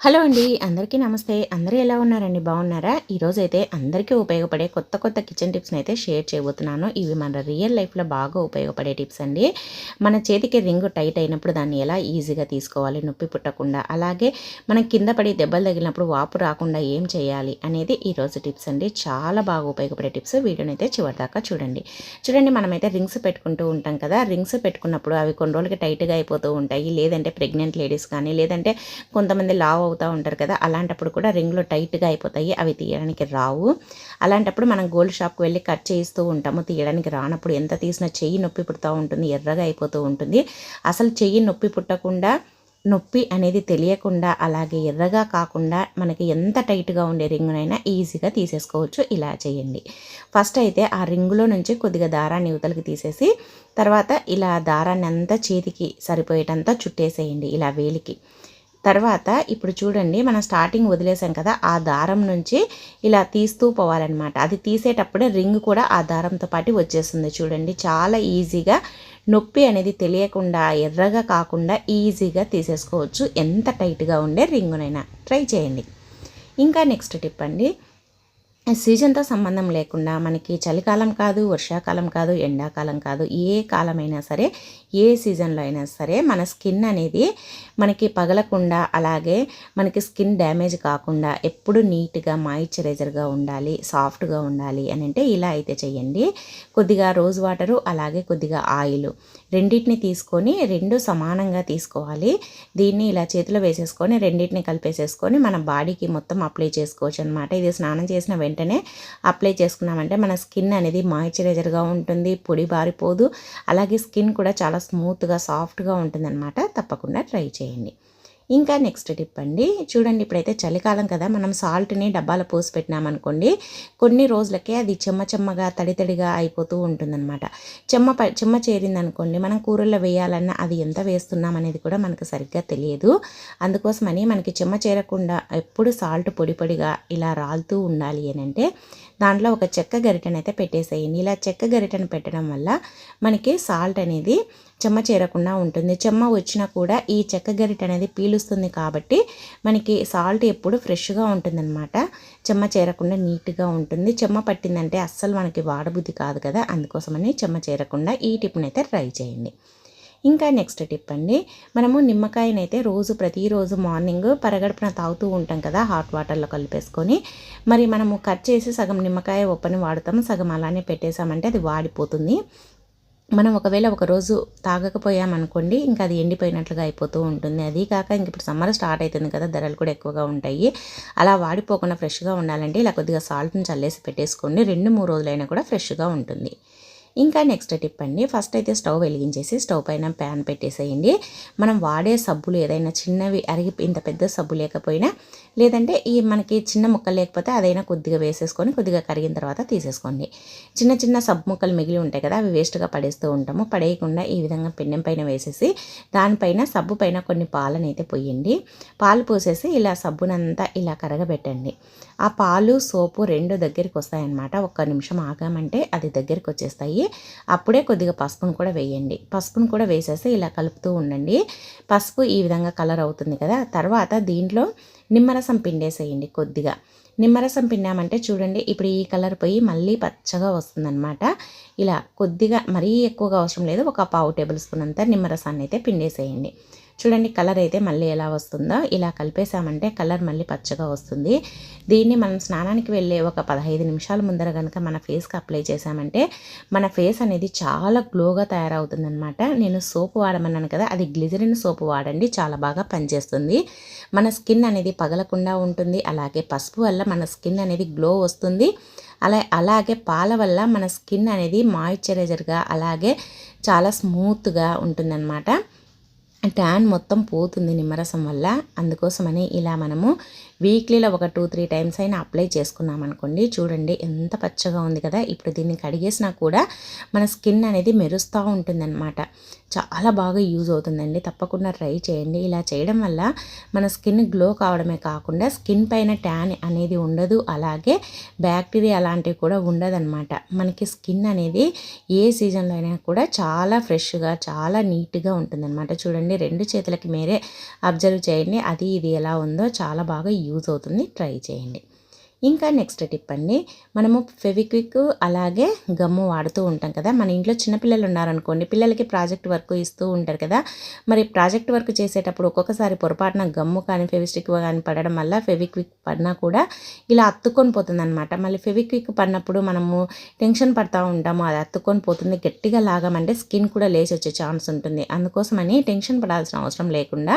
Hello అండి అందరికీ నమస్తే. అందరూ ఎలా ఉన్నారండి? బాగున్నారా? ఈరోజు అయితే అందరికీ ఉపయోగపడే కొత్త కొత్త కిచెన్ టిప్స్ని అయితే షేర్ చేయబోతున్నాను. ఇవి మన రియల్ లైఫ్లో బాగా ఉపయోగపడే టిప్స్ అండి. మన చేతికి రింగ్ టైట్ అయినప్పుడు దాన్ని ఎలా ఈజీగా తీసుకోవాలి? నొప్పి పుట్టకుండా. అలాగే మనం కింద పడి దెబ్బలు తగిలినప్పుడు వాపు రాకుండా ఏం చేయాలి? అనేది ఈరోజు టిప్స్ అండి. చాలా బాగా ఉపయోగపడే టిప్స్. వీడియోని అయితే చివరిదాకా చూడండి. చూడండి మనమైతే రింగ్స్ పెట్టుకుంటూ ఉంటాం కదా. రింగ్స్ పెట్టుకున్నప్పుడు అవి కొన్ని రోజులకి టైట్గా అయిపోతూ ఉంటాయి. లేదంటే ప్రెగ్నెంట్ లేడీస్ కానీ లేదంటే కొంతమంది లావ్ అవుతూ ఉంటారు కదా అలాంటప్పుడు కూడా రింగ్లో టైట్గా అయిపోతాయి అవి తీయడానికి రావు. అలాంటప్పుడు మనం గోల్డ్ షాప్కి వెళ్ళి కట్ చేయిస్తూ ఉంటాము తీయడానికి రానప్పుడు ఎంత తీసినా చెయ్యి నొప్పి పుడుతూ ఉంటుంది ఎర్రగా అయిపోతూ ఉంటుంది. అసలు చెయ్యి నొప్పి పుట్టకుండా నొప్పి అనేది తెలియకుండా అలాగే ఎర్రగా కాకుండా మనకి ఎంత టైట్గా ఉండే రింగునైనా ఈజీగా తీసేసుకోవచ్చు. ఇలా చేయండి. ఫస్ట్ అయితే ఆ రింగులో నుంచి కొద్దిగా దారాన్ని యువతలకి తీసేసి తర్వాత ఇలా దారాన్ని అంతా చేతికి సరిపోయేటంతా చుట్టేసేయండి ఇలా వేలికి. తర్వాత ఇప్పుడు చూడండి మనం స్టార్టింగ్ వదిలేసాం కదా ఆ దారం నుంచి ఇలా తీస్తూ పోవాలన్నమాట. అది తీసేటప్పుడే రింగ్ కూడా ఆ దారంతో పాటు వచ్చేస్తుంది చూడండి. చాలా ఈజీగా నొప్పి అనేది తెలియకుండా ఎర్రగా కాకుండా ఈజీగా తీసేసుకోవచ్చు. ఎంత టైట్గా ఉండే రింగునైనా ట్రై చేయండి. ఇంకా నెక్స్ట్ టిప్ అండి. సీజన్తో సంబంధం లేకుండా మనకి చలికాలం కాదు వర్షాకాలం కాదు ఎండాకాలం కాదు ఏ కాలమైనా సరే ఏ సీజన్లో అయినా సరే మన స్కిన్ అనేది మనకి పగలకుండా అలాగే మనకి స్కిన్ డ్యామేజ్ కాకుండా ఎప్పుడు నీట్గా మాయిశ్చరైజర్గా ఉండాలి సాఫ్ట్గా ఉండాలి అని అంటే ఇలా అయితే చేయండి కొద్దిగా రోజ్ వాటరు అలాగే కొద్దిగా ఆయిల్. రెండింటిని తీసుకొని రెండు సమానంగా తీసుకోవాలి. దీన్ని ఇలా చేతిలో వేసేసుకొని రెండింటిని కలిపేసేసుకొని మన బాడీకి మొత్తం అప్లై చేసుకోవచ్చు అనమాట ఇది స్నానం చేసిన వెంటనే అప్లై చేసుకున్నామంటే మన స్కిన్ అనేది మాయిశ్చరైజర్గా ఉంటుంది పొడి బారిపోదు. అలాగే స్కిన్ కూడా చాలా స్మూత్గా సాఫ్ట్గా ఉంటుందన్నమాట. తప్పకుండా ట్రై చేయండి. ఇంకా నెక్స్ట్ టిప్ అండి. చూడండి ఇప్పుడైతే చలికాలం కదా మనం సాల్ట్ని డబ్బాలో పోసి పెట్టినామనుకోండి కొన్ని రోజులకే అది చెమ్మ చెమ్మగా తడి తడిగా అయిపోతూ ఉంటుందన్నమాట. చెమ్మ చెమ్మ చేరిందనుకోండి మనం కూరల్లో వేయాలన్నా అది ఎంత వేస్తున్నాం అనేది కూడా మనకు సరిగ్గా తెలియదు. అందుకోసమని మనకి చెమ్మ చేరకుండా ఎప్పుడు సాల్ట్ పొడి పొడిగా ఇలా రాలుతూ ఉండాలి అని అంటే దాంట్లో ఒక చెక్క గరిటెనైతే పెట్టేసేయండి. ఇలా చెక్క గరిటెను పెట్టడం వల్ల మనకి సాల్ట్ అనేది చెమ్మ చేరకుండా ఉంటుంది. చెమ్మ వచ్చినా కూడా ఈ చెక్క గరిట అనేది పీలుస్తుంది కాబట్టి మనకి సాల్ట్ ఎప్పుడు ఫ్రెష్గా ఉంటుందన్నమాట. చెమ్మ చేరకుండా నీట్గా ఉంటుంది. చెమ్మ పట్టిందంటే అస్సలు మనకి వాడబుద్ధి కాదు కదా. అందుకోసమని చెమ్మ చేరకుండా ఈ టిప్నైతే ట్రై చేయండి. ఇంకా నెక్స్ట్ టిప్ అండి. మనము నిమ్మకాయనైతే రోజు ప్రతిరోజు మార్నింగ్ పరగడుపున తాగుతూ ఉంటాం కదా హాట్ వాటర్లో కలిపేసుకొని. మరి మనము కట్ చేసి సగం నిమ్మకాయ ఒప్పని వాడతాము సగం అలానే పెట్టేసామంటే అది వాడిపోతుంది. మనం ఒకవేళ ఒకరోజు తాగకపోయామనుకోండి ఇంకా అది ఎండిపోయినట్లుగా అయిపోతూ ఉంటుంది. అది కాక ఇంక ఇప్పుడు సమ్మర్ స్టార్ట్ అవుతుంది కదా ధరలు కూడా ఎక్కువగా ఉంటాయి. అలా వాడిపోకుండా ఫ్రెష్గా ఉండాలంటే ఇలా కొద్దిగా సాల్ట్ని చల్లేసి పెట్టేసుకోండి. రెండు మూడు రోజులైనా కూడా ఫ్రెష్గా ఉంటుంది. ఇంకా నెక్స్ట్ టిప్ అండి. ఫస్ట్ అయితే స్టవ్ వెలిగించేసి స్టవ్ పైన ప్యాన్ పెట్టేసేయండి. మనం వాడే సబ్బులు ఏదైనా చిన్నవి అరిగి ఇంత పెద్ద సబ్బు లేకపోయినా లేదంటే ఈ మనకి చిన్న ముక్కలు లేకపోతే అదైనా కొద్దిగా వేసేసుకొని కొద్దిగా కరిగిన తర్వాత తీసేసుకోండి. చిన్న చిన్న సబ్బు ముక్కలు మిగిలి ఉంటాయి కదా అవి వేస్ట్గా పడేస్తూ ఉంటాము. పడేయకుండా ఈ విధంగా పెన్నెం పైన వేసేసి దానిపైన సబ్బు పైన కొన్ని పాలనైతే పోయండి. పొయ్యండి పాలు పోసేసి ఇలా సబ్బునంతా ఇలా కరగబెట్టండి. ఆ పాలు సోపు రెండు దగ్గరికి వస్తాయన్నమాట. ఒక్క నిమిషం ఆగామంటే అది దగ్గరికి వచ్చేస్తాయి అప్పుడే కొద్దిగా పసుపును కూడా వేయండి. పసుపును కూడా వేసేసి ఇలా కలుపుతూ ఉండండి. పసుపు ఈ విధంగా కలర్ అవుతుంది కదా. తర్వాత దీంట్లో నిమ్మరసం పిండేసేయండి కొద్దిగా. నిమ్మరసం పిండామంటే చూడండి ఇప్పుడు ఈ కలర్ పోయి మళ్ళీ పచ్చగా వస్తుందన్నమాట. ఇలా కొద్దిగా మరీ ఎక్కువగా అవసరం లేదు. ఒక పావు టేబుల్ స్పూన్ అంతా నిమ్మరసాన్ని అయితే పిండేసేయండి. చూడండి కలర్ అయితే మళ్ళీ ఎలా వస్తుందో ఇలా కలిపేసామంటే కలర్ మళ్ళీ పచ్చగా వస్తుంది. దీన్ని మనం స్నానానికి వెళ్ళే ఒక పదహైదు నిమిషాల ముందర కనుక మన ఫేస్కి అప్లై చేసామంటే మన ఫేస్ అనేది చాలా గ్లోగా తయారవుతుందనమాట నేను సోపు వాడమన్నాను కదా అది గ్లిజరిన్ సోపు వాడండి చాలా బాగా పనిచేస్తుంది. మన స్కిన్ అనేది పగలకుండా ఉంటుంది అలాగే పసుపు వల్ల మన స్కిన్ అనేది గ్లో వస్తుంది. అలా అలాగే పాల వల్ల మన స్కిన్ అనేది మాయిశ్చరైజర్గా అలాగే చాలా స్మూత్గా ఉంటుందన్నమాట. ట్యాన్ మొత్తం పోతుంది నిమ్మరసం వల్ల. అందుకోసమని ఇలా మనము వీక్లీలో ఒక టూ త్రీ టైమ్స్ అయినా అప్లై చేసుకున్నాం అనుకోండి చూడండి ఎంత పచ్చగా ఉంది కదా. ఇప్పుడు దీన్ని కడిగేసినా కూడా మన స్కిన్ అనేది మెరుస్తూ ఉంటుందన్నమాట. చాలా బాగా యూజ్ అవుతుందండి. తప్పకుండా ట్రై చేయండి. ఇలా చేయడం వల్ల మన స్కిన్ గ్లో కావడమే కాకుండా స్కిన్ పైన ట్యాన్ అనేది ఉండదు. అలాగే బ్యాక్టీరియా అలాంటివి కూడా ఉండదన్నమాట. మనకి స్కిన్ అనేది ఏ సీజన్లో అయినా కూడా చాలా ఫ్రెష్గా చాలా నీట్గా ఉంటుందన్నమాట. చూడండి రెండు చేతులకి మీరే అబ్జర్వ్ చేయండి. అది ఇది ఎలా ఉందో చాలా బాగా యూజ్ అవుతుంది. ట్రై చేయండి. ఇంకా నెక్స్ట్ టిప్ అండి మనము ఫెవిక్విక్ అలాగే గమ్ము వాడుతూ ఉంటాం కదా. మన ఇంట్లో చిన్నపిల్లలు ఉన్నారనుకోండి పిల్లలకి ప్రాజెక్ట్ వర్క్ ఇస్తూ ఉంటారు కదా. మరి ప్రాజెక్ట్ వర్క్ చేసేటప్పుడు ఒక్కొక్కసారి పొరపాటున గమ్ము కానీ ఫెవిస్టిక్ కానీ పడడం వల్ల ఫెవిక్విక్ పడినా కూడా ఇలా అత్తుకొని పోతుంది అనమాట మళ్ళీ ఫెవిక్విక్ పడినప్పుడు మనము టెన్షన్ పడతా ఉంటాము అది అత్తుకొని పోతుంది. గట్టిగా లాగమంటే స్కిన్ కూడా లేచి వచ్చే ఛాన్స్ ఉంటుంది. అందుకోసమని టెన్షన్ పడాల్సిన అవసరం లేకుండా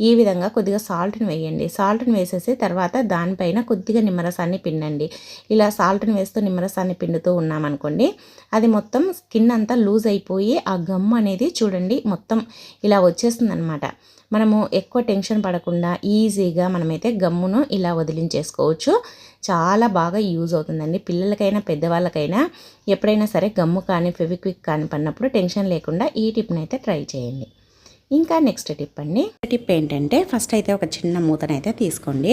ఈ విధంగా కొద్దిగా సాల్ట్ని వేయండి. సాల్ట్ని వేసేసి తర్వాత దానిపైన కొద్దిగా నిమ్మరసం నిమ్మరసాన్ని పిండండి. ఇలా సాల్ట్ని వేస్తూ నిమ్మరసాన్ని పిండుతూ ఉన్నామనుకోండి అది మొత్తం స్కిన్ అంతా లూజ్ అయిపోయి ఆ గమ్ అనేది చూడండి మొత్తం ఇలా వచ్చేస్తుంది అనమాట మనము ఎక్కువ టెన్షన్ పడకుండా ఈజీగా మనమైతే గమ్మును ఇలా వదిలించేసుకోవచ్చు. చాలా బాగా యూజ్ అవుతుందండి. పిల్లలకైనా పెద్దవాళ్ళకైనా ఎప్పుడైనా సరే గమ్ము కానీ ఫెవిక్విక్ కానీ పడినప్పుడు టెన్షన్ లేకుండా ఈ టిప్ని అయితే ట్రై చేయండి. ఇంకా నెక్స్ట్ టిప్ అండి. టిప్ ఏంటంటే ఫస్ట్ అయితే ఒక చిన్న మూతనైతే తీసుకోండి.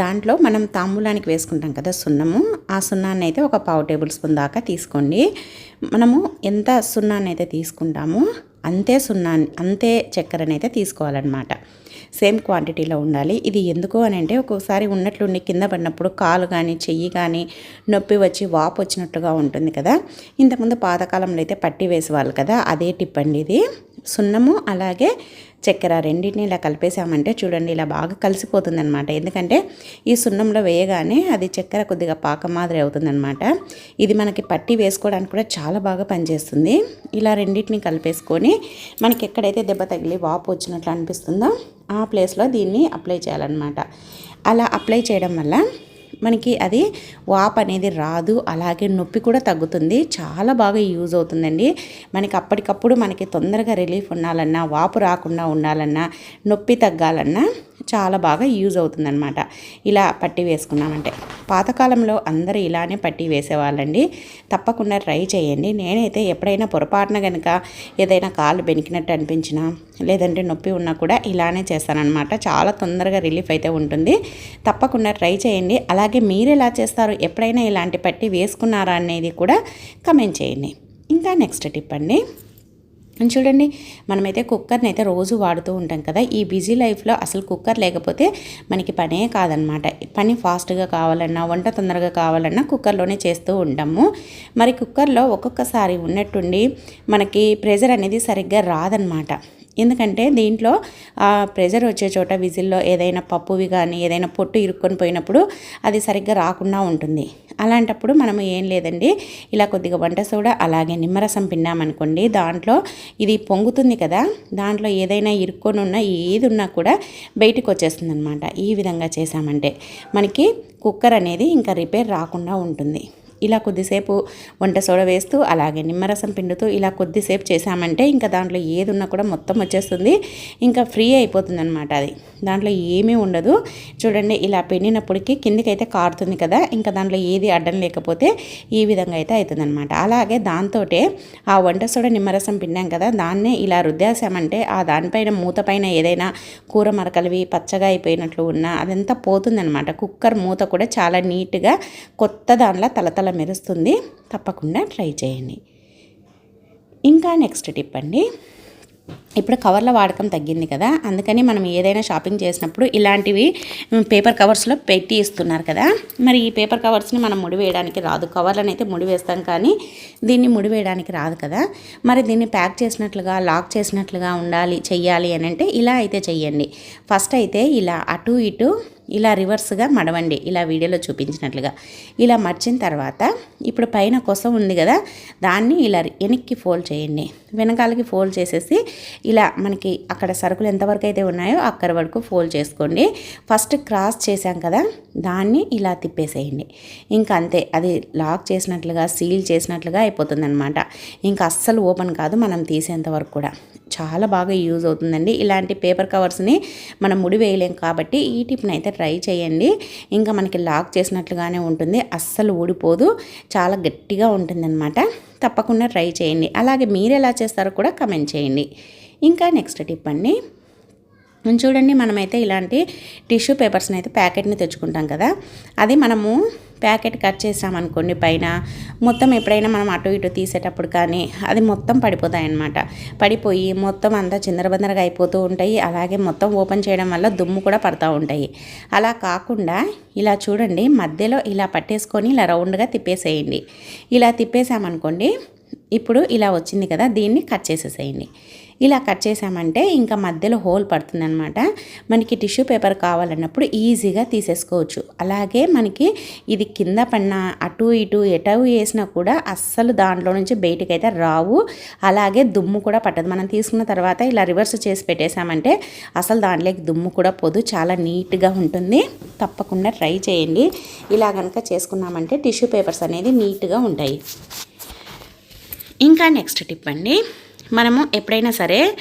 దాంట్లో మనం తాంబూలానికి వేసుకుంటాం కదా సున్నము ఆ సున్నాన్ని అయితే ఒక పావు టేబుల్ స్పూన్ దాకా తీసుకోండి. మనము ఎంత సున్నాన్ని అయితే తీసుకుంటామో అంతే సున్నాన్ని అంతే చక్కెరని అయితే తీసుకోవాలన్నమాట. సేమ్ క్వాంటిటీలో ఉండాలి. ఇది ఎందుకు అని అంటే ఒక్కొక్కసారి ఉన్నట్లుండి కింద పడినప్పుడు కాలు కానీ చెయ్యి కానీ నొప్పి వచ్చి వాపు వచ్చినట్టుగా ఉంటుంది కదా. ఇంతకుముందు పాతకాలంలో అయితే పట్టి వేసేవాళ్ళు కదా అదే టిప్ అండి ఇది. సున్నము అలాగే చక్కెర రెండింటిని ఇలా కలిపేసామంటే చూడండి ఇలా బాగా కలిసిపోతుంది అనమాట ఎందుకంటే ఈ సున్నంలో వేయగానే అది చక్కెర కొద్దిగా పాక మాదిరి అవుతుందనమాట ఇది మనకి పట్టి వేసుకోవడానికి కూడా చాలా బాగా పనిచేస్తుంది. ఇలా రెండింటిని కలిపేసుకొని మనకి ఎక్కడైతే దెబ్బ తగిలి వాపు వచ్చినట్లు అనిపిస్తుందో ఆ ప్లేస్లో దీన్ని అప్లై చేయాలన్నమాట. అలా అప్లై చేయడం వల్ల మనకి అది వాప్ అనేది రాదు అలాగే నొప్పి కూడా తగ్గుతుంది. చాలా బాగా యూజ్ అవుతుందండి. మనకి అప్పటికప్పుడు మనకి తొందరగా రిలీఫ్ ఉండాలన్నా వాపు రాకుండా ఉండాలన్నా నొప్పి తగ్గాలన్నా చాలా బాగా యూజ్ అవుతుందన్నమాట. ఇలా పట్టి వేసుకున్నామంటే. పాతకాలంలో అందరూ ఇలానే పట్టి వేసేవాళ్ళండి. తప్పకుండా ట్రై చేయండి. నేనైతే ఎప్పుడైనా పొరపాటున కనుక ఏదైనా కాళ్ళు బెనికినట్టు అనిపించినా లేదంటే నొప్పి ఉన్నా కూడా ఇలానే చేస్తానన్నమాట. చాలా తొందరగా రిలీఫ్ అయితే ఉంటుంది. తప్పకుండా ట్రై చేయండి. అలాగే మీరు ఎలా చేస్తారు ఎప్పుడైనా ఇలాంటి పట్టి వేసుకున్నారా అనేది కూడా కమెంట్ చేయండి. ఇంకా నెక్స్ట్ టిప్ అండి. చూడండి మనమైతే కుక్కర్ని అయితే రోజు వాడుతూ ఉంటాం కదా ఈ బిజీ లైఫ్లో అసలు కుక్కర్ లేకపోతే మనకి పనే కాదనమాట. పని ఫాస్ట్గా కావాలన్నా వంట తొందరగా కావాలన్నా కుక్కర్లోనే చేస్తూ ఉంటాము. మరి కుక్కర్లో ఒక్కొక్కసారి ఉన్నట్టుండి మనకి ప్రెజర్ అనేది సరిగ్గా రాదనమాట. ఎందుకంటే దీంట్లో ప్రెజర్ వచ్చే చోట విజిల్లో ఏదైనా పప్పువి కానీ ఏదైనా పొట్టు ఇరుక్కొని పోయినప్పుడు అది సరిగ్గా రాకుండా ఉంటుంది. అలాంటప్పుడు మనము ఏం లేదండి ఇలా కొద్దిగా వంట సోడా అలాగే నిమ్మరసం పిన్నామనుకోండి దాంట్లో ఇది పొంగుతుంది కదా దాంట్లో ఏదైనా ఇరుక్కొని ఉన్నా ఏది ఉన్నా కూడా బయటికి వచ్చేస్తుంది అనమాట ఈ విధంగా చేసామంటే మనకి కుక్కర్ అనేది ఇంకా రిపేర్ రాకుండా ఉంటుంది. ఇలా కొద్దిసేపు వంట సోడ వేస్తూ అలాగే నిమ్మరసం పిండుతూ ఇలా కొద్దిసేపు చేసామంటే ఇంకా దాంట్లో ఏది ఉన్నా కూడా మొత్తం వచ్చేస్తుంది. ఇంకా ఫ్రీ అయిపోతుంది అనమాట అది. దాంట్లో ఏమీ ఉండదు. చూడండి ఇలా పిండినప్పటికీ కిందికైతే కారుతుంది కదా ఇంకా దాంట్లో ఏది అడ్డం లేకపోతే ఈ విధంగా అయితే అవుతుందన్నమాట అలాగే దాంతో ఆ వంట సోడ నిమ్మరసం పిండాం కదా దాన్నే ఇలా రుద్దేసామంటే ఆ దానిపైన మూత పైన ఏదైనా కూర మరకలివి పచ్చగా అయిపోయినట్లు ఉన్నా అదంతా పోతుందనమాట కుక్కర్ మూత కూడా చాలా నీట్గా కొత్త దానిలో తలతల మెరుస్తుంది. తప్పకుండా ట్రై చేయండి. ఇంకా నెక్స్ట్ టిప్ అండి. ఇప్పుడు కవర్ల వాడకం తగ్గింది కదా. అందుకని మనం ఏదైనా షాపింగ్ చేసినప్పుడు ఇలాంటివి పేపర్ కవర్స్లో పెట్టి ఇస్తున్నారు కదా. మరి ఈ పేపర్ కవర్స్ని మనం ముడివేయడానికి రాదు. కవర్లను అయితే ముడివేస్తాం కానీ దీన్ని ముడివేయడానికి రాదు కదా. మరి దీన్ని ప్యాక్ చేసినట్లుగా లాక్ చేసినట్లుగా ఉండాలి చెయ్యాలి అని అంటే ఇలా అయితే చెయ్యండి. ఫస్ట్ అయితే ఇలా అటు ఇటు ఇలా రివర్స్గా మడవండి. ఇలా వీడియోలో చూపించినట్లుగా. ఇలా మర్చిన తర్వాత ఇప్పుడు పైన కోసం ఉంది కదా దాన్ని ఇలా వెనక్కి ఫోల్డ్ చేయండి. వెనకాలకి ఫోల్డ్ చేసేసి ఇలా మనకి అక్కడ సరుకులు ఎంతవరకు అయితే ఉన్నాయో అక్కడి వరకు ఫోల్డ్ చేసుకోండి. ఫస్ట్ క్రాస్ చేసాం కదా దాన్ని ఇలా తిప్పేసేయండి. ఇంకా అంతే అది లాక్ చేసినట్లుగా సీల్ చేసినట్లుగా అయిపోతుంది అనమాట ఇంకా అస్సలు ఓపెన్ కాదు మనం తీసేంత వరకు కూడా. చాలా బాగా యూజ్ అవుతుందండి. ఇలాంటి పేపర్ కవర్స్ని మనం ముడి వేయలేం కాబట్టి ఈ టిప్ని అయితే ట్రై చేయండి. ఇంకా మనకి లాక్ చేసినట్లుగానే ఉంటుంది. అస్సలు ఊడిపోదు. చాలా గట్టిగా ఉంటుందన్నమాట. తప్పకుండా ట్రై చేయండి. అలాగే మీరు ఎలా చేస్తారో కూడా కమెంట్ చేయండి. ఇంకా నెక్స్ట్ టిప్ అండి. చూడండి మనమైతే ఇలాంటి టిష్యూ పేపర్స్ని అయితే ప్యాకెట్ని తెచ్చుకుంటాం కదా. అది మనము ప్యాకెట్ కట్ చేసామనుకోండి పైన మొత్తం ఎప్పుడైనా మనం అటు ఇటు తీసేటప్పుడు కానీ అది మొత్తం పడిపోతాయి అన్నమాట పడిపోయి మొత్తం అంతా చిందరబందరగా అయిపోతూ ఉంటాయి. అలాగే మొత్తం ఓపెన్ చేయడం వల్ల దుమ్ము కూడా పడుతూ ఉంటాయి. అలా కాకుండా ఇలా చూడండి మధ్యలో ఇలా పట్టేసుకొని ఇలా రౌండ్గా తిప్పేసేయండి. ఇలా తిప్పేసామనుకోండి ఇప్పుడు ఇలా వచ్చింది కదా దీన్ని కట్ చేసేసేయండి. ఇలా కట్ చేసామంటే ఇంకా మధ్యలో హోల్ పడుతుందనమాట మనకి టిష్యూ పేపర్ కావాలన్నప్పుడు ఈజీగా తీసేసుకోవచ్చు. అలాగే మనకి ఇది కింద పడిన అటు ఇటు ఎటవు వేసినా కూడా అస్సలు దాంట్లో నుంచి బయటకైతే అయితే రావు. అలాగే దుమ్ము కూడా పట్టదు. మనం తీసుకున్న తర్వాత ఇలా రివర్స్ చేసి పెట్టేశామంటే అసలు దాంట్లోకి దుమ్ము కూడా పోదు. చాలా నీట్గా ఉంటుంది. తప్పకుండా ట్రై చేయండి. ఇలా కనుక చేసుకున్నామంటే టిష్యూ పేపర్స్ అనేది నీట్గా ఉంటాయి. ఇంకా నెక్స్ట్ టిప్ అండి. మనము ఎప్పుడైనా సరే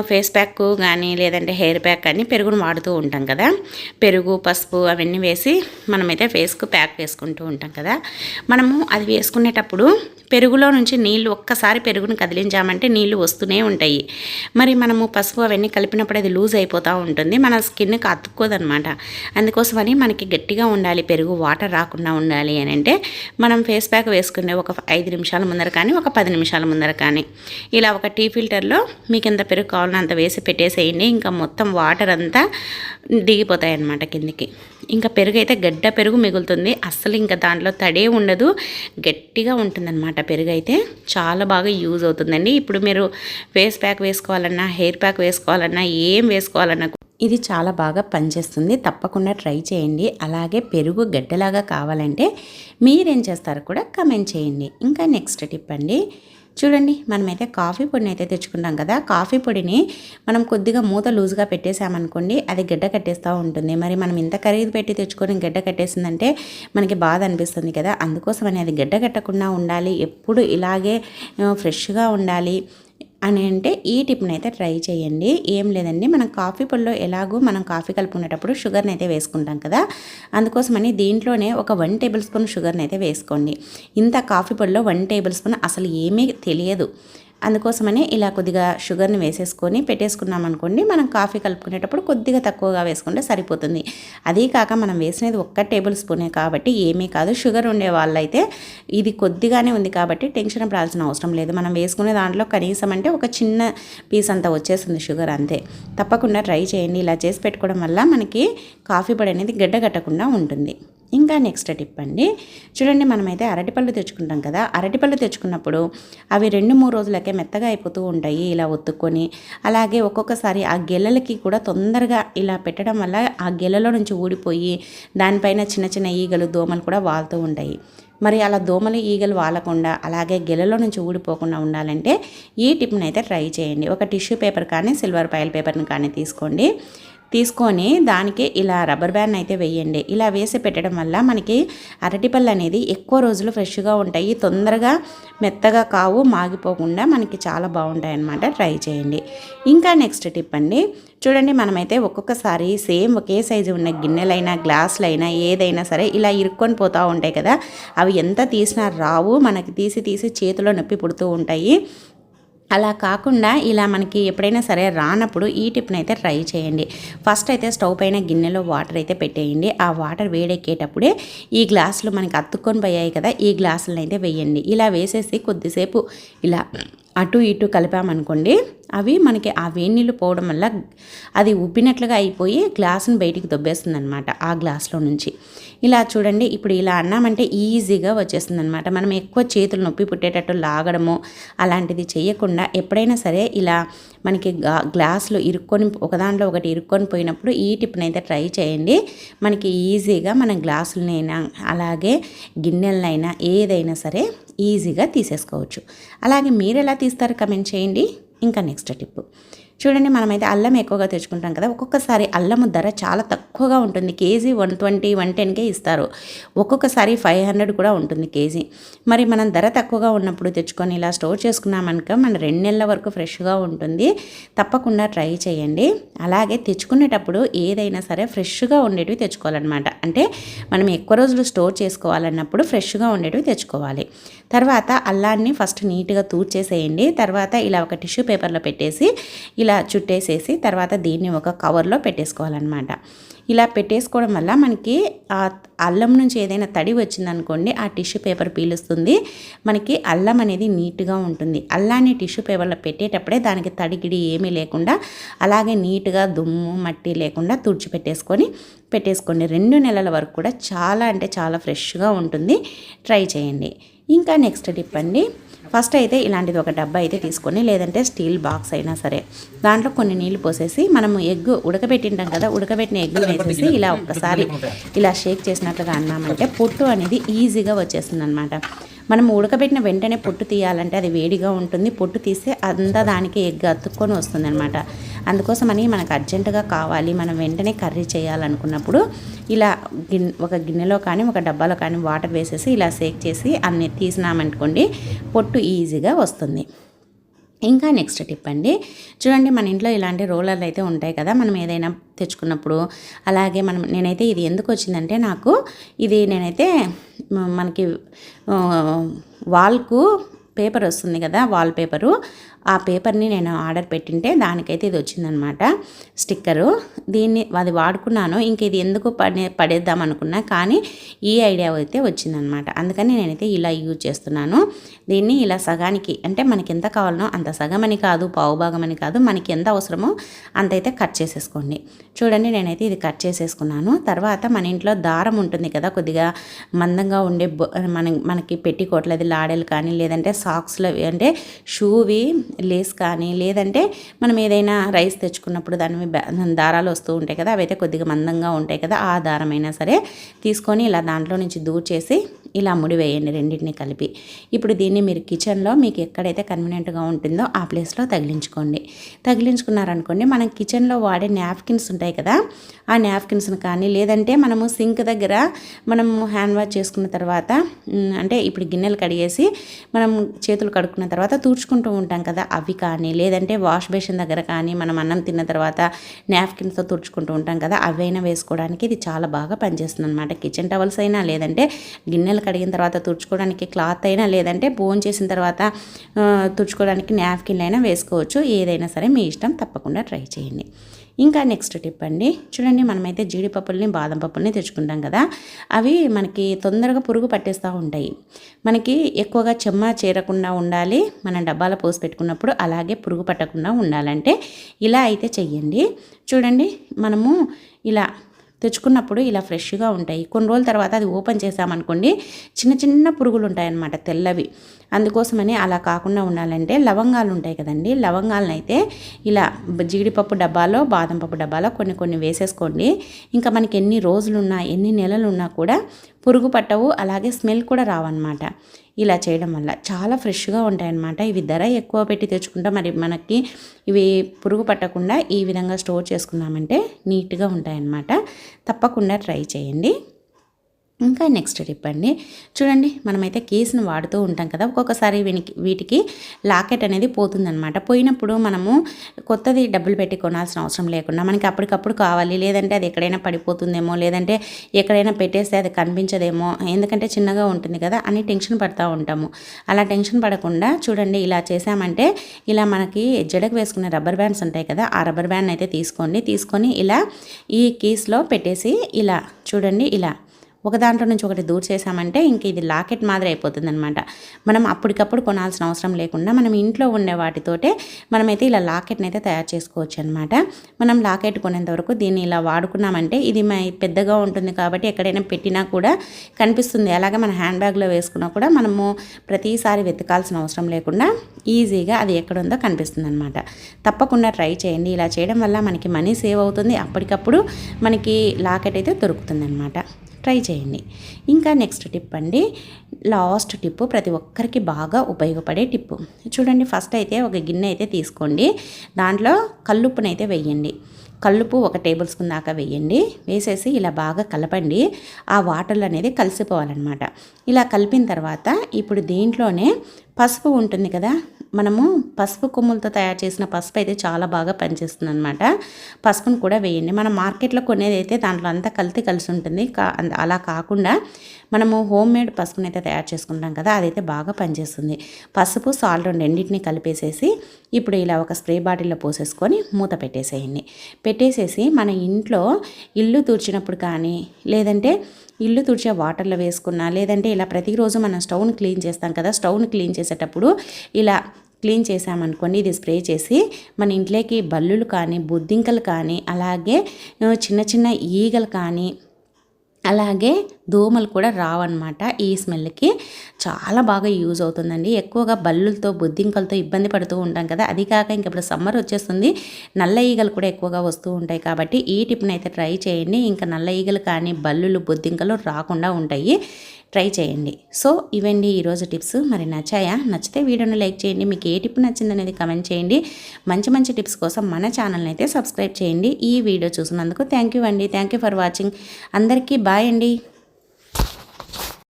ఫేస్ ప్యాక్ కానీ లేదంటే హెయిర్ ప్యాక్ కానీ పెరుగును వాడుతూ ఉంటాం కదా. పెరుగు పసుపు అవన్నీ వేసి మనమైతే ఫేస్కు ప్యాక్ వేసుకుంటూ ఉంటాం కదా. మనము అది వేసుకునేటప్పుడు పెరుగులో నుంచి నీళ్ళు ఒక్కసారి పెరుగును కదిలించామంటే నీళ్ళు వస్తూనే ఉంటాయి. మరి మనము పసుపు అవన్నీ కలిపినప్పుడు అది లూజ్ అయిపోతూ ఉంటుంది. మన స్కిన్కి అతుక్కోదనమాట. అందుకోసమని మనకి గట్టిగా ఉండాలి పెరుగు వాటర్ రాకుండా ఉండాలి అని అంటే మనం ఫేస్ ప్యాక్ వేసుకునే ఒక ఐదు నిమిషాల ముందర కానీ ఒక పది నిమిషాల ముందర కానీ ఇలా ఒక టీ ఫిల్టర్లో మీకు ఎంత పెరుగు కావాలో అంత వేసి పెట్టేసేయండి. ఇంకా మొత్తం వాటర్ అంతా దిగిపోతాయి అన్నమాట కిందికి. ఇంకా పెరుగు అయితే గడ్డ పెరుగు మిగులుతుంది. అస్సలు ఇంకా దాంట్లో తడే ఉండదు. గట్టిగా ఉంటుందన్నమాట పెరుగు అయితే చాలా బాగా యూజ్ అవుతుందండి. ఇప్పుడు మీరు ఫేస్ ప్యాక్ వేసుకోవాలన్నా హెయిర్ ప్యాక్ వేసుకోవాలన్నా ఏం వేసుకోవాలన్నా ఇది చాలా బాగా పనిచేస్తుంది. తప్పకుండా ట్రై చేయండి. అలాగే పెరుగు గడ్డలాగా కావాలంటే మీరేం చేస్తారో కూడా కమెంట్ చేయండి. ఇంకా నెక్స్ట్ టిప్ అండి. చూడండి మనమైతే కాఫీ పొడిని అయితే తెచ్చుకున్నాం కదా. కాఫీ పొడిని మనం కొద్దిగా మూత లూజ్గా పెట్టేసామనుకోండి అది గడ్డ కట్టేస్తూ ఉంటుంది. మరి మనం ఇంత ఖరీదు పెట్టి తెచ్చుకొని గడ్డ కట్టేసిందంటే మనకి బాధ అనిపిస్తుంది కదా. అందుకోసమని అది గడ్డ కట్టకుండా ఉండాలి. ఎప్పుడు ఇలాగే ఫ్రెష్గా ఉండాలి. అని అంటే ఈ టిప్ని అయితే ట్రై చేయండి. ఏం లేదండి. మనం కాఫీ పొడిలో ఎలాగో మనం కాఫీ కలుపుకునేటప్పుడు షుగర్ని అయితే వేసుకుంటాం కదా. అందుకోసమని దీంట్లోనే ఒక వన్ టేబుల్ స్పూన్ షుగర్ని అయితే వేసుకోండి. ఇంత కాఫీ పొడిలో వన్ టేబుల్ స్పూన్ అసలు ఏమీ తెలియదు. అందుకోసమని ఇలా కొద్దిగా షుగర్ని వేసేసుకొని పెట్టేసుకున్నాం అనుకోండి మనం కాఫీ కలుపుకునేటప్పుడు కొద్దిగా తక్కువగా వేసుకుంటే సరిపోతుంది. అదీ కాక మనం వేసినది ఒక్క టేబుల్ స్పూనే కాబట్టి ఏమీ కాదు. షుగర్ ఉండే వాళ్ళైతే ఇది కొద్దిగానే ఉంది కాబట్టి టెన్షన్ పడాల్సిన అవసరం లేదు. మనం వేసుకునే దాంట్లో కనీసం అంటే ఒక చిన్న పీస్ అంతా వచ్చేస్తుంది షుగర్ అంతే. తప్పకుండా ట్రై చేయండి. ఇలా చేసి పెట్టుకోవడం వల్ల మనకి కాఫీ పొడి అనేది గడ్డ కట్టకుండా ఉంటుంది. ఇంకా నెక్స్ట్ టిప్ అండి. చూడండి మనమైతే అరటిపళ్ళు తెచ్చుకుంటాం కదా. అరటిపళ్ళు తెచ్చుకున్నప్పుడు అవి రెండు మూడు రోజులకే మెత్తగా అయిపోతూ ఉంటాయి. ఇలా ఒత్తుకొని అలాగే ఒక్కొక్కసారి ఆ గెలలకి కూడా తొందరగా ఇలా పెట్టడం వల్ల ఆ గెలలో నుంచి ఊడిపోయి దానిపైన చిన్న చిన్న ఈగలు దోమలు కూడా వాలుతూ ఉంటాయి. మరి అలా దోమలు ఈగలు వాలకుండా అలాగే గెలలో నుంచి ఊడిపోకుండా ఉండాలంటే ఈ టిప్ని అయితే ట్రై చేయండి. ఒక టిష్యూ పేపర్ కానీ సిల్వర్ పైల్ పేపర్ని కానీ తీసుకోండి. తీసుకొని దానికి ఇలా రబ్బర్ బ్యాండ్ అయితే వేయండి. ఇలా వేసి పెట్టడం వల్ల మనకి అరటిపళ్ళు అనేది ఎక్కువ రోజులు ఫ్రెష్గా ఉంటాయి. తొందరగా మెత్తగా కావు మాగిపోకుండా మనకి చాలా బాగుంటాయి అన్నమాట. ట్రై చేయండి. ఇంకా నెక్స్ట్ టిప్ అండి. చూడండి మనమైతే ఒక్కొక్కసారి సేమ్ ఒకే సైజు ఉన్న గిన్నెలైనా గ్లాసులైనా ఏదైనా సరే ఇలా ఇరుక్కొని పోతూ ఉంటాయి కదా. అవి ఎంత తీసినా రావు. మనకి తీసి తీసి చేతిలో నొప్పి పుడుతూ ఉంటాయి. అలా కాకుండా ఇలా మనకి ఎప్పుడైనా సరే రానప్పుడు ఈ టిప్ని అయితే ట్రై చేయండి. ఫస్ట్ అయితే స్టవ్ పైన గిన్నెలో వాటర్ అయితే పెట్టేయండి. ఆ వాటర్ వేడెక్కేటప్పుడే ఈ గ్లాసులు మనకి అత్తుకొని పోయాయి కదా ఈ గ్లాసులను అయితే వేయండి. ఇలా వేసేసి కొద్దిసేపు ఇలా అటు ఇటు కలిపామనుకోండి అవి మనకి ఆ వేడి నీళ్ళు పోవడం వల్ల అది ఉబ్బినట్లుగా అయిపోయి గ్లాసును బయటికి దొబ్బేస్తుంది అనమాట ఆ గ్లాస్లో నుంచి. ఇలా చూడండి ఇప్పుడు ఇలా అన్నామంటే ఈజీగా వచ్చేస్తుంది అనమాట మనం ఎక్కువ చేతులు నొప్పి పుట్టేటట్టు లాగడము అలాంటిది చేయకుండా ఎప్పుడైనా సరే ఇలా మనకి గ్లాసులు ఇరుక్కొని ఒకదాంట్లో ఒకటి ఇరుక్కొని పోయినప్పుడు ఈ టిప్ని అయితే ట్రై చేయండి. మనకి ఈజీగా మన గ్లాసులనైనా అలాగే గిన్నెలనైనా ఏదైనా సరే ఈజీగా తీసేసుకోవచ్చు. అలాగే మీరు ఎలా తీస్తారు కమెంట్ చేయండి. ఇంకా నెక్స్ట్ టిప్. చూడండి మనమైతే అల్లం ఎక్కువగా తెచ్చుకుంటాం కదా ఒక్కొక్కసారి అల్లము ధర చాలా తక్కువగా ఉంటుంది. కేజీ వన్ ట్వంటీ వన్ టెన్కే ఇస్తారు. ఒక్కొక్కసారి ఫైవ్ హండ్రెడ్ కూడా ఉంటుంది కేజీ. మరి మనం ధర తక్కువగా ఉన్నప్పుడు తెచ్చుకొని ఇలా స్టోర్ చేసుకున్నామనుక మన రెండు నెలల వరకు ఫ్రెష్గా ఉంటుంది. తప్పకుండా ట్రై చేయండి. అలాగే తెచ్చుకునేటప్పుడు ఏదైనా సరే ఫ్రెష్గా ఉండేటివి తెచ్చుకోవాలన్నమాట. అంటే మనం ఎక్కువ రోజులు స్టోర్ చేసుకోవాలన్నప్పుడు ఫ్రెష్గా ఉండేటివి తెచ్చుకోవాలి. తర్వాత అల్లాన్ని ఫస్ట్ నీట్గా తూర్చేసేయండి. తర్వాత ఇలా ఒక టిష్యూ పేపర్లో పెట్టేసి ఇలా చుట్టేసేసి తర్వాత దీన్ని ఒక కవర్లో పెట్టేసుకోవాలన్నమాట. ఇలా పెట్టేసుకోవడం వల్ల మనకి ఆ అల్లం నుంచి ఏదైనా తడి వచ్చిందనుకోండి ఆ టిష్యూ పేపర్ పీలుస్తుంది. మనకి అల్లం అనేది నీట్గా ఉంటుంది. అల్లాన్ని టిష్యూ పేపర్లో పెట్టేటప్పుడే దానికి తడిగిడి ఏమీ లేకుండా అలాగే నీట్గా దుమ్ము మట్టి లేకుండా తుడిచిపెట్టేసుకొని పెట్టేసుకోండి. రెండు నెలల వరకు కూడా చాలా అంటే చాలా ఫ్రెష్గా ఉంటుంది. ట్రై చేయండి. ఇంకా నెక్స్ట్ టిప్ అండి. ఫస్ట్ అయితే ఇలాంటిది ఒక డబ్బా అయితే తీసుకొని లేదంటే స్టీల్ బాక్స్ అయినా సరే దాంట్లో కొన్ని నీళ్ళు పోసేసి మనము ఎగ్ ఉడకబెట్టింటాం కదా ఉడకబెట్టిన ఎగ్ వేసేసి ఇలా ఒక్కసారి ఇలా షేక్ చేసినట్లుగా అన్నామంటే పొట్టు అనేది ఈజీగా వచ్చేస్తుంది అనమాట మనం ఉడకబెట్టిన వెంటనే పొట్టు తీయాలంటే అది వేడిగా ఉంటుంది. పొట్టు తీస్తే అంతా దానికి ఎగ్ అతుక్కొని వస్తుంది అనమాట అందుకోసమని మనకు అర్జెంటుగా కావాలి మనం వెంటనే కర్రీ చేయాలనుకున్నప్పుడు ఇలా గిన్నె ఒక గిన్నెలో కానీ ఒక డబ్బాలో కానీ వాటర్ వేసేసి ఇలా సేక్ చేసి అన్ని తీసినామనుకోండి పొట్టు ఈజీగా వస్తుంది. ఇంకా నెక్స్ట్ టిప్ అండి చూడండి మన ఇంట్లో ఇలాంటి రోలర్లు అయితే ఉంటాయి కదా మనం ఏదైనా తెచ్చుకున్నప్పుడు అలాగే మనం నేనైతే ఇది ఎందుకు వచ్చిందంటే నాకు ఇది నేనైతే మనకి వాల్కు పేపర్ వస్తుంది కదా వాల్ పేపరు ఆ పేపర్ని నేను ఆర్డర్ పెట్టింటే దానికైతే ఇది వచ్చిందనమాట. స్టిక్కరు. దీన్ని అది వాడుకున్నాను. ఇంక ఇది ఎందుకు పడే పడేద్దాం అనుకున్నా కానీ ఈ ఐడియా అయితే వచ్చిందనమాట. అందుకని నేనైతే ఇలా యూజ్ చేస్తున్నాను. దీన్ని ఇలా సగానికి అంటే మనకి ఎంత కావాలనో అంత సగం అని కాదు పావు అని కాదు మనకి ఎంత అవసరమో అంతైతే కట్ చేసేసుకోండి. చూడండి నేనైతే ఇది కట్ చేసేసుకున్నాను. తర్వాత మన ఇంట్లో దారం ఉంటుంది కదా కొద్దిగా మందంగా ఉండే మన మనకి పెట్టికోట్లది లాడెలు కానీ లేదంటే సాక్స్లో అంటే షూవి లేస్ కానీ లేదంటే మనం ఏదైనా రైస్ తెచ్చుకున్నప్పుడు దాని మీద దారాలు వస్తూ ఉంటాయి కదా అవైతే కొద్దిగా మందంగా ఉంటాయి కదా ఆ దారమైనా సరే తీసుకొని ఇలా దాంట్లో నుంచి దూర్చేసి ఇలా ముడి వేయండి రెండింటిని కలిపి. ఇప్పుడు దీన్ని మీరు కిచెన్లో మీకు ఎక్కడైతే కన్వీనియంట్గా ఉంటుందో ఆ ప్లేస్లో తగిలించుకోండి. తగిలించుకున్నారనుకోండి మనం కిచెన్లో వాడే నాప్కిన్స్ ఉంటాయి కదా ఆ నాప్కిన్స్ని కానీ లేదంటే మనము సింక్ దగ్గర మనము హ్యాండ్ వాష్ చేసుకున్న తర్వాత అంటే ఇప్పుడు గిన్నెలు కడిగేసి మనం చేతులు కడుక్కున్న తర్వాత తూడ్చుకుంటూ ఉంటాం కదా అవి కానీ లేదంటే వాష్ బేసిన్ దగ్గర కానీ మనం అన్నం తిన్న తర్వాత నాప్కిన్స్తో తుడుచుకుంటూ ఉంటాం కదా అవైనా వేసుకోవడానికి ఇది చాలా బాగా పనిచేస్తుంది అనమాట కిచెన్ టవల్స్ అయినా లేదంటే గిన్నెలు కడిగిన తర్వాత తుడుచుకోవడానికి క్లాత్ అయినా లేదంటే బోన్ చేసిన తర్వాత తుడుచుకోవడానికి నాప్కిన్లు అయినా వేసుకోవచ్చు. ఏదైనా సరే మీ ఇష్టం తప్పకుండా ట్రై చేయండి. ఇంకా నెక్స్ట్ టిప్ అండి. చూడండి మనమైతే జీడిపప్పుల్ని బాదం పప్పుల్ని తెచ్చుకుంటాం కదా. అవి మనకి తొందరగా పురుగు పట్టేస్తూ ఉంటాయి. మనకి ఎక్కువగా చెమ్మ చేరకుండా ఉండాలి. మనం డబ్బాలో పోసి పెట్టుకున్నప్పుడు అలాగే పురుగు పట్టకుండా ఉండాలంటే ఇలా అయితే చెయ్యండి. చూడండి మనము ఇలా తెచ్చుకున్నప్పుడు ఇలా ఫ్రెష్గా ఉంటాయి. కొన్ని రోజుల తర్వాత అది ఓపెన్ చేసామనుకోండి చిన్న చిన్న పురుగులు ఉంటాయన్నమాట తెల్లవి. అందుకోసమని అలా కాకుండా ఉండాలంటే లవంగాలు ఉంటాయి కదండి. లవంగాలను అయితే ఇలా జీడిపప్పు డబ్బాలో బాదం పప్పు డబ్బాలో కొన్ని కొన్ని వేసేసుకోండి. ఇంకా మనకి ఎన్ని రోజులు ఉన్నా ఎన్ని నెలలు ఉన్నా కూడా పురుగు పట్టవు అలాగే స్మెల్ కూడా రావన్నమాట. ఇలా చేయడం వల్ల చాలా ఫ్రెష్గా ఉంటాయన్నమాట. ఇవి ధర ఎక్కువ పెట్టి తెచ్చుకుంటే మరి మనకి ఇవి పురుగు పట్టకుండా ఈ విధంగా స్టోర్ చేసుకున్నామంటే నీట్గా ఉంటాయన్నమాట. తప్పకుండా ట్రై చేయండి. ఇంకా నెక్స్ట్ టిప్ అండి. చూడండి మనమైతే కీస్ని వాడుతూ ఉంటాం కదా ఒక్కొక్కసారి వీనికి వీటికి లాకెట్ అనేది పోతుందనమాట పోయినప్పుడు మనము కొత్తది డబ్బులు పెట్టి కొనాల్సిన అవసరం లేకుండా మనకి అప్పటికప్పుడు కావాలి లేదంటే అది ఎక్కడైనా పడిపోతుందేమో లేదంటే ఎక్కడైనా పెట్టేస్తే అది కనిపించదేమో ఎందుకంటే చిన్నగా ఉంటుంది కదా అని టెన్షన్ పడుతూ ఉంటాము. అలా టెన్షన్ పడకుండా చూడండి ఇలా చేసామంటే ఇలా మనకి జడకు వేసుకునే రబ్బర్ బ్యాండ్స్ ఉంటాయి కదా ఆ రబ్బర్ బ్యాండ్ అయితే తీసుకోండి. తీసుకొని ఇలా ఈ కీస్లో పెట్టేసి ఇలా చూడండి ఇలా ఒక దాంట్లో నుంచి ఒకటి దూర్ చేసామంటే ఇంక ఇది లాకెట్ మాదిరి అయిపోతుంది అనమాట మనం అప్పటికప్పుడు కొనాల్సిన అవసరం లేకుండా మనం ఇంట్లో ఉండే వాటితోటే మనమైతే ఇలా లాకెట్ని అయితే తయారు చేసుకోవచ్చు అనమాట మనం లాకెట్ కొనేంత వరకు దీన్ని ఇలా వాడుకున్నామంటే ఇది మై పెద్దగా ఉంటుంది కాబట్టి ఎక్కడైనా పెట్టినా కూడా కనిపిస్తుంది. అలాగే మన హ్యాండ్ బ్యాగ్లో వేసుకున్నా కూడా మనము ప్రతిసారి వెతకాల్సిన అవసరం లేకుండా ఈజీగా అది ఎక్కడుందో కనిపిస్తుంది అనమాట తప్పకుండా ట్రై చేయండి. ఇలా చేయడం వల్ల మనకి మనీ సేవ్ అవుతుంది. అప్పటికప్పుడు మనకి లాకెట్ అయితే దొరుకుతుంది అనమాట ట్రై చేయండి. ఇంకా నెక్స్ట్ టిప్ అండి. లాస్ట్ టిప్పు ప్రతి ఒక్కరికి బాగా ఉపయోగపడే టిప్పు చూడండి ఫస్ట్ అయితే ఒక గిన్నె అయితే తీసుకోండి. దాంట్లో కల్లుప్పునైతే వేయండి. కల్లుపు ఒక టేబుల్ స్పూన్ దాకా వేయండి. వేసేసి ఇలా బాగా కలపండి. ఆ వాటర్లు అనేది కలిసిపోవాలన్నమాట. ఇలా కలిపిన తర్వాత ఇప్పుడు దీంట్లోనే పసుపు ఉంటుంది కదా మనము పసుపు కొమ్ములతో తయారు చేసిన పసుపు అయితే చాలా బాగా పనిచేస్తుంది అనమాట పసుపును కూడా వేయండి. మనం మార్కెట్లో కొనేది అయితే దాంట్లో అంతా కల్తీ కలిసి ఉంటుంది. కా అంద- అలా కాకుండా మనము హోమ్ మేడ్ పసుపుని అయితే తయారు చేసుకుంటాం కదా అదైతే బాగా పనిచేస్తుంది. పసుపు సాల్ట్ రెండింటిని కలిపేసేసి ఇప్పుడు ఇలా ఒక స్ప్రే బాటిల్లో పోసేసుకొని మూత పెట్టేసేయండి. పెట్టేసేసి మన ఇంట్లో ఇల్లు తుడిచినప్పుడు కానీ లేదంటే ఇల్లు తుడిచే వాటర్లో వేసుకున్నా లేదంటే ఇలా ప్రతిరోజు మనం స్టవ్ని క్లీన్ చేస్తాం కదా స్టవ్ని క్లీన్ చేసేటప్పుడు ఇలా క్లీన్ చేసామనుకోండి ఇది స్ప్రే చేసి మన ఇంట్లోకి బల్లులు కానీ బొద్దింకలు కానీ అలాగే చిన్న చిన్న ఈగలు కానీ అలాగే దోమలు కూడా రావన్నమాట ఈ స్మెల్కి. చాలా బాగా యూజ్ అవుతుందండి. ఎక్కువగా బల్లులతో బొద్దింకలతో ఇబ్బంది పడుతూ ఉంటాం కదా. అది కాక ఇంక ఇప్పుడు సమ్మర్ వచ్చేస్తుంది. నల్ల ఈగలు కూడా ఎక్కువగా వస్తూ ఉంటాయి కాబట్టి ఈ టిప్ని అయితే ట్రై చేయండి. ఇంకా నల్ల ఈగలు కానీ బల్లులు బొద్దింకలు రాకుండా ఉంటాయి. ట్రై చేయండి. సో ఇవండి ఈరోజు టిప్స్. మరి నచ్చాయా? నచ్చితే వీడియోని లైక్ చేయండి. మీకు ఏ టిప్ నచ్చింది అనేది కమెంట్ చేయండి. మంచి మంచి టిప్స్ కోసం మన ఛానల్ని అయితే సబ్స్క్రైబ్ చేయండి. ఈ వీడియో చూసినందుకు థ్యాంక్ యూ అండి. Thank you for watching. అందరికీ బాయ్ అండి.